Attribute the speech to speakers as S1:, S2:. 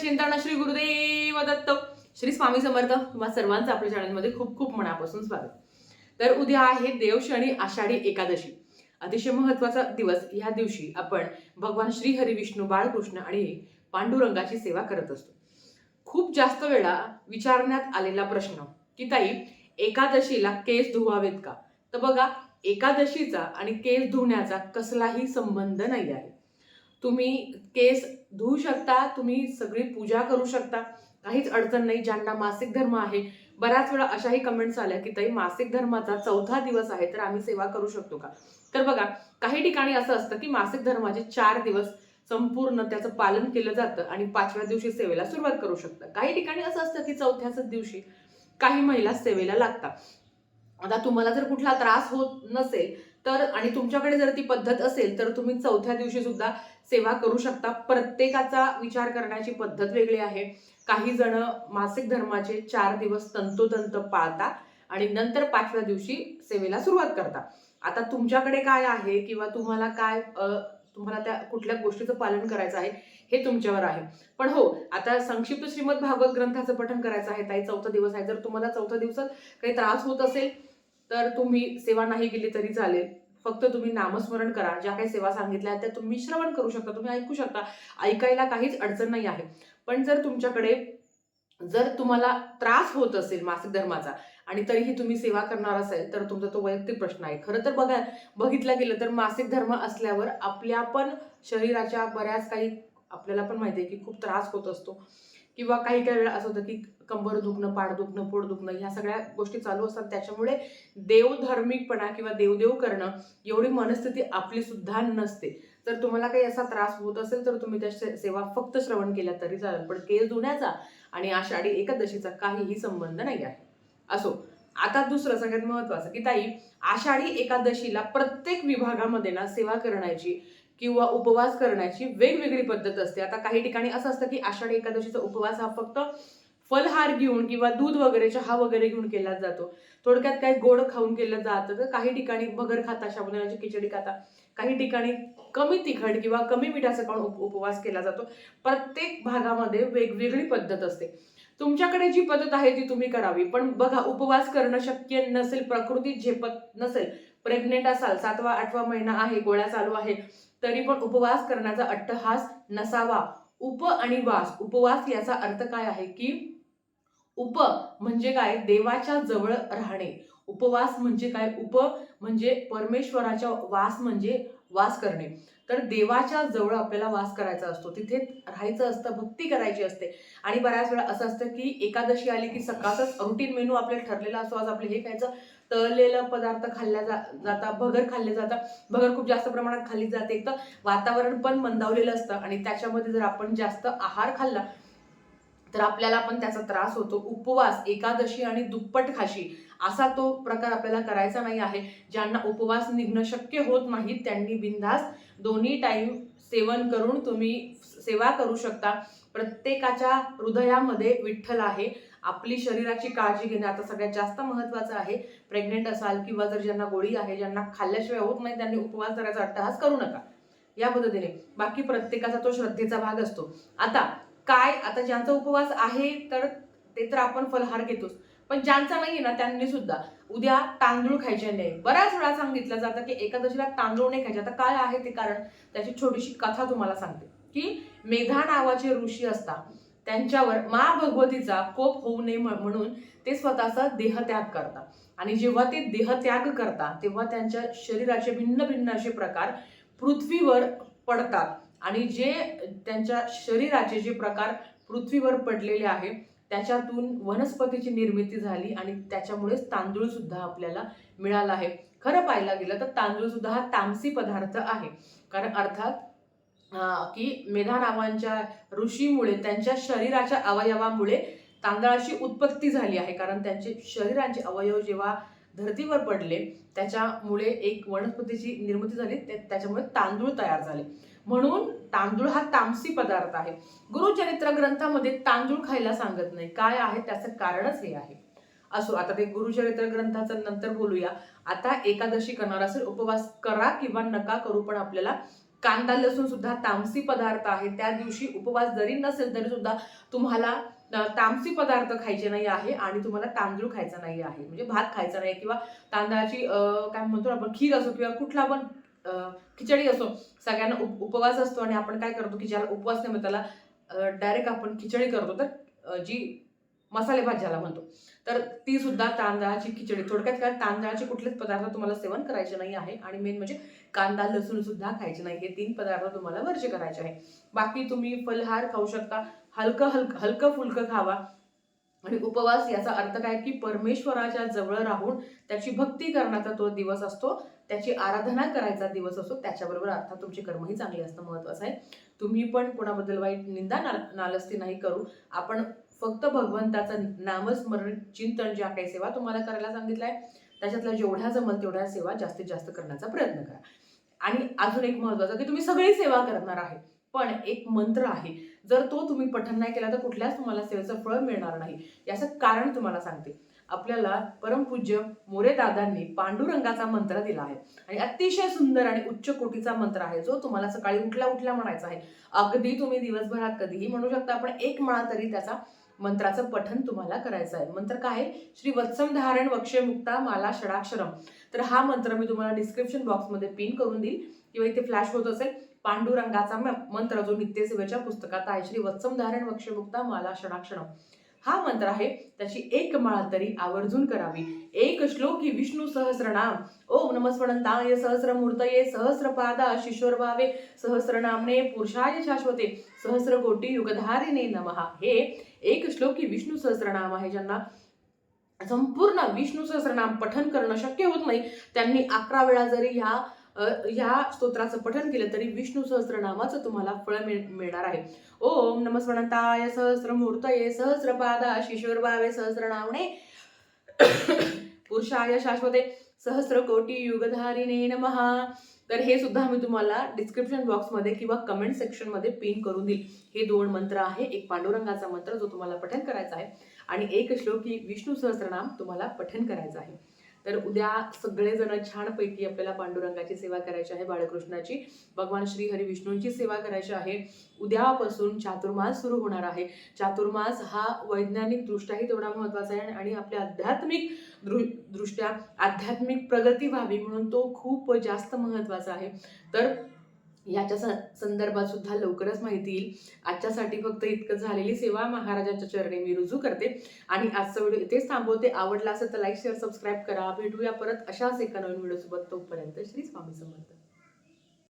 S1: चिंतन श्री गुरुदेव दत्त. श्री स्वामी समर्थ तुम्हा सर्वांचं आपल्या चॅनलमध्ये खूप खूप मनापासून स्वागत. तर उद्या आहे देवशनी आषाढी एकादशी. अतिशय महत्त्वाचा दिवस. ह्या दिवशी आपण भगवान श्री हरी विष्णू बाळकृष्ण आणि पांडुरंगाची सेवा करत असतो. खूप जास्त वेळा विचारण्यात आलेला प्रश्न की ताई एकादशीला केस धुवावेत का? तर बघा एकादशीचा आणि केस धुण्याचा कसलाही संबंध नाही आहे. तुम्ही केस धुवू शकता तुम्ही सगळी पूजा करू शकता. काहीच अडचण नाही ज्यांना मासिक धर्म आहे. बऱ्याच वेळा अशाही कमेंट्स आल्या की ताई मासिक धर्माचा चौथा दिवस आहे तर आम्ही सेवा करू शकतो का? तर बघा काही ठिकाणी असं असतं की मासिक धर्माचे चार दिवस संपूर्ण त्याचं पालन केलं जातं आणि पाचव्या दिवशी सेवेला सुरुवात करू शकतं. काही ठिकाणी असं असतं की चौथ्याच दिवशी काही महिला सेवेला लागतात. आता तुम्हाला जर कुठला त्रास होत नसेल तर आणि तुमच्याकडे जर ती पद्धत असेल तर तुम्ही चौथ्या दिवशी सुद्धा सेवा करू शकता. प्रत्येकाचा विचार करण्याची पद्धत वेगळी आहे. काही जण मासिक धर्माचे चार दिवस तंतोतंत पाळता आणि नंतर पाचव्या दिवशी सेवेला सुरुवात करता आता तुमच्याकडे काय आहे किंवा तुम्हाला काय तुम्हाला त्या कुठल्या गोष्टीचं पालन करायचं आहे हे तुमच्यावर आहे. पण हो आता संक्षिप्त श्रीमद भागवत ग्रंथाचं पठण करायचं आहे. ताई चौथा दिवस आहे. जर तुम्हाला चौथ्या दिवसात काही त्रास होत असेल तर तुम्ही सेवा नाही केली तरी चालेल. फक्त तुम्ही नामस्मरण करा. ज्या काही सेवा सांगितल्या आहेत त्या तुम्ही श्रवण करू शकता. तुम्ही ऐकू शकता. ऐकायला काहीच अडचण नाही आहे. पण जर तुमच्याकडे जर तुम्हाला त्रास होत असेल मासिक धर्माचा आणि तरीही तुम्ही सेवा करणार असेल तर तुमचा तो वैयक्तिक प्रश्न आहे. खरं तर बघा बघितलं गेलं तर मासिक धर्म असल्यावर आपल्या पण शरीराच्या बऱ्याच काही आपल्याला पण माहिती आहे की खूप त्रास होत असतो. किंवा काही काही वेळा असं होतं की कंबर दुखणं पाठ दुखणं पोट दुखणं ह्या सगळ्या गोष्टी चालू असतात. त्याच्यामुळे देवधार्मिकपणा किंवा देवदेव करणं एवढी मनस्थिती आपली सुद्धा नसते. जर तुम्हाला काही असा त्रास होत असेल तर तुम्ही त्या सेवा फक्त श्रवण केल्या तरी चालेल. पण केस धुण्याचा आणि आषाढी एकादशीचा काहीही संबंध नाही आहे. असो. आता दुसरं सगळ्यात महत्वाचं की ताई आषाढी एकादशीला प्रत्येक विभागामध्ये ना सेवा करण्याची किंवा उपवास करण्याची वेगवेगळी पद्धत असते. आता काही ठिकाणी असं असतं की आषाढी एकादशीचा उपवास हा फक्त फलहार घेऊन किंवा दूध वगैरे चहा वगैरे घेऊन केला जातो. थोडक्यात काही गोड खाऊन केलं जातं. तर काही ठिकाणी भगर खाता शाबुदाण्याची खिचडी खाता. काही ठिकाणी कमी तिखट किंवा कमी मिठाचा पण उप- उपवास केला जातो. प्रत्येक भागामध्ये वेगवेगळी पद्धत असते. तुमच्याकडे जी पद्धत आहे ती तुम्ही करावी. पण बघा उपवास करणं शक्य नसेल प्रकृती झेपत नसेल प्रेग्नेंट असाल सातवा आठवा महिना आहे गोळ्या चालू आहे तरी पण उपवास करण्याचा अट्टहास नसावा. उप आणि वास. उपवास याचा अर्थ काय आहे की उप म्हणजे काय? देवाच्या जवळ राहणे. उपवास म्हणजे काय? उप म्हणजे परमेश्वराच्या वास म्हणजे वास करणे. तर देवाच्या जवळ आपल्याला वास करायचा असतो. तिथे राहायचं असतं भक्ती करायची असते. आणि बऱ्याच वेळा असं असतं की एकादशी आली की सकाळचाच रुटीन मेनू आपल्याला ठरलेला असतो. आज आपले हे खायचं तळलेलं पदार्थ खाल्ल्या जा जातात भगर खाल्ले जातात भगर खूप जास्त प्रमाणात खाल्ली जाते. एक तर वातावरण पण मंदावलेलं असतं आणि त्याच्यामध्ये जर आपण जास्त आहार खाल्ला तर आपल्याला पण त्याचा त्रास होतो. उपवास एकादशी आणि दुप्पट खाशी असा तो प्रकार आपल्याला करायचा नाही आहे. ज्यांना उपवास निघणं शक्य होत नाही त्यांनी बिनधास्त दोन्ही टाईम सेवन करून तुम्ही सेवा करू शकता. प्रत्येकाच्या हृदयामध्ये विठ्ठल आहे. आपली शरीराची काळजी घेणं आता सगळ्यात जास्त महत्वाचं आहे. प्रेग्नेंट असाल किंवा जर ज्यांना गोळी आहे ज्यांना खाल्ल्याशिवाय होत नाही त्यांनी उपवास करायचा अट्टहास करू नका. या पद्धतीने. बाकी प्रत्येकाचा तो श्रद्धेचा भाग असतो. आता काय? आता ज्यांचा उपवास आहे तर ते तर आपण फलहार घेतोच. पण ज्यांचा नाही ना त्यांनी सुद्धा. उद्या तांदूळ खायचे नाही. बऱ्याच वेळा सांगितलं जातं की एकादशीला तांदूळ नाही खायचे. आता काय आहे ते कारण त्याची छोटीशी कथा तुम्हाला सांगते. की मेधा नावाचे ऋषी असतात. त्यांच्यावर मा भगवतीचा कोप होऊ नये म्हणून ते स्वतःचा देहत्याग करतात. आणि जेव्हा ते देहत्याग करतात तेव्हा त्यांच्या शरीराचे भिन्न भिन्न असे प्रकार पृथ्वीवर पडतात. आणि जे त्यांच्या शरीराचे जे प्रकार पृथ्वीवर पडलेले आहे त्याच्यातून वनस्पतीची निर्मिती झाली आणि त्याच्यामुळेच तांदूळ सुद्धा आपल्याला मिळाला आहे. खरं पाहायला गेलं तर तांदूळ सुद्धा हा तामसी पदार्थ आहे. कारण अर्थात की मेधा नावांच्या ऋषीमुळे त्यांच्या शरीराच्या अवयवामुळे तांदळाची उत्पत्ती झाली आहे. कारण त्यांचे शरीराचे अवयव जेव्हा धर्तीवर पडले त्याच्यामुळे एक वनस्पतीची निर्मिती झाली त्याच्यामुळे तांदूळ तयार झाले. म्हणून तांदूळ हा तामसी पदार्थ आहे. गुरुचरित्र ग्रंथामध्ये तांदूळ खायला सांगत नाही. काय आहे? त्याचं कारणच हे आहे. असो आता ते गुरुचरित्र ग्रंथाचं नंतर बोलूया. आता एकादशी करणार असेल उपवास करा किंवा नका करू पण आपल्याला कांदा लसूण सुद्धा तामसी पदार्थ आहे. त्या दिवशी उपवास जरी नसेल तरी सुद्धा तुम्हाला तामसी पदार्थ खायचे नाही आहे आणि तुम्हाला तांदूळ खायचा नाही आहे. म्हणजे भात खायचा नाही किंवा तांदळाची काय म्हणतो आपण खीर असो किंवा कुठला पण खिचडी असो सगळ्यांना उप उपवास असतो आणि आपण काय करतो की ज्याला उपवास नाही मग त्याला डायरेक्ट आपण खिचडी करतो. तर जी मसाले भात ज्याला म्हणतो. तर ती सुद्धा तांदळाची खिचडी. थोडक्यात काय तांदळाचे कुठलेच पदार्थ तुम्हाला सेवन करायचे नाही आहे आणि मेन म्हणजे कांदा लसूण सुद्धा खायचे नाही. हे तीन पदार्थ तुम्हाला वर्ज करायचे आहे. बाकी तुम्ही फलहार खाऊ शकता. हलकं हलकं हलकं फुलकं खावा. आणि उपवास याचा अर्थ काय? की परमेश्वराच्या जवळ राहून त्याची भक्ती करण्याचा तो दिवस असतो त्याची आराधना करायचा दिवस असतो त्याच्याबरोबर अर्थात तुमची कर्मही चांगली असणं महत्वाचं आहे. तुम्ही पण कोणाबद्दल वाईट निंदा ना नालस्ती नाही करू. आपण फक्त भगवंताचं नामस्मरण चिंतन ज्या काही सेवा तुम्हाला करायला सांगितलंय त्याच्यातल्या जेवढ्या जमल तेवढ्या सेवा जास्तीत जास्त करण्याचा प्रयत्न करा. आणि अजून एक महत्वाचं की तुम्ही सगळी सेवा करणार आहे. पण एक मंत्र आहे. जर तो तुम्ही पठण नाही केला तर कुठल्याच तुम्हाला सेवेचं फळ मिळणार नाही. याचं कारण तुम्हाला सांगते. आपल्याला परमपूज्य मोरे दादांनी पांडुरंगाचा मंत्र दिला आहे. आणि अतिशय सुंदर आणि उच्च कोटीचा मंत्र आहे जो तुम्हाला सकाळी उठल्या उठल्या म्हणायचा आहे. अगदी तुम्ही दिवसभरात कधीही म्हणू शकता पण एक माळा तरी त्याचा मंत्राचं पठन तुम्हाला करायचं आहे. मंत्र काय आहे? श्री वत्सम धारण वक्षे मुक्ता माला षडाक्षरम. तर हा मंत्र मी तुम्हाला डिस्क्रिप्शन बॉक्समध्ये पिन करून देईल. किंवा इथे फ्लॅश होत असेल पांडुरंगाचा मंत्र जो नित्यसेवेच्या पुस्तकात आहे श्री वत्सम धारण वक्षमुक्ता माला क्षणाक्षण. हा मंत्र आहे त्याची एक माळ तरी आवर्जून करावी. एक श्लोकी विष्णू सहस्रनाम. ओम नमस्वणंताय सहस्रमूर्तये सहस्रपादा शिशोर भावे सहस्रनामने पुरुषाय शाश्वते. सहस्र कोटी युगधारिणे नमहा. हे एक श्लोकी विष्णू सहस्रनाम आहे ज्यांना संपूर्ण विष्णू सहस्रनाम पठन करणं शक्य होत नाही. त्यांनी अकरा वेळा जरी ह्या ह्या स्तोत्राचं पठन केलं तरी विष्णू सहस्रनामाचं तुम्हाला फळ मिळ मिळणार आहे. ओम नमस्वणंताय सहस्रमूर्तये सहस्रपादा शिशोर्भावे सहस्रनामणे पुरुषाय शाश्वते सहस्र कोटी युगधारिणे नमहा तर हे सुद्धा मी तुम्हाला डिस्क्रिप्शन बॉक्समध्ये किंवा कमेंट सेक्शनमध्ये पिन करून देईल. हे दोन मंत्र आहे एक पांडुरंगाचा मंत्र जो तुम्हाला पठन करायचा आहे. आणि एक श्लोकी विष्णू सहस्रनाम तुम्हाला पठन करायचं आहे. तर उद्या सगळेजण छानपैकी आपल्याला पांडुरंगाची सेवा करायची आहे बाळकृष्णाची. भगवान श्री हरी विष्णूंची सेवा करायची आहे. उद्यापासून चातुर्मास सुरू होणार आहे. चातुर्मास हा वैज्ञानिक दृष्ट्याही तेवढा महत्त्वाचा आहे आणि आपल्या आध्यात्मिक दृ दृष्ट्या आध्यात्मिक प्रगती व्हावी म्हणून तो खूप जास्त महत्त्वाचा आहे. तर याच्या स- संदर्भात सुद्धा लवकरच माहिती येईल. आजच्यासाठी फक्त इतकं झालेली सेवा महाराजांच्या चरणी मी रुजू करते. आणि आजचा व्हिडिओ इथेच थांबवते. आवडला असेल तर लाईक शेअर सबस्क्राईब करा. भेटूया परत अशाच एका नवीन व्हिडिओसोबत. तोपर्यंत श्री स्वामी समर्थ.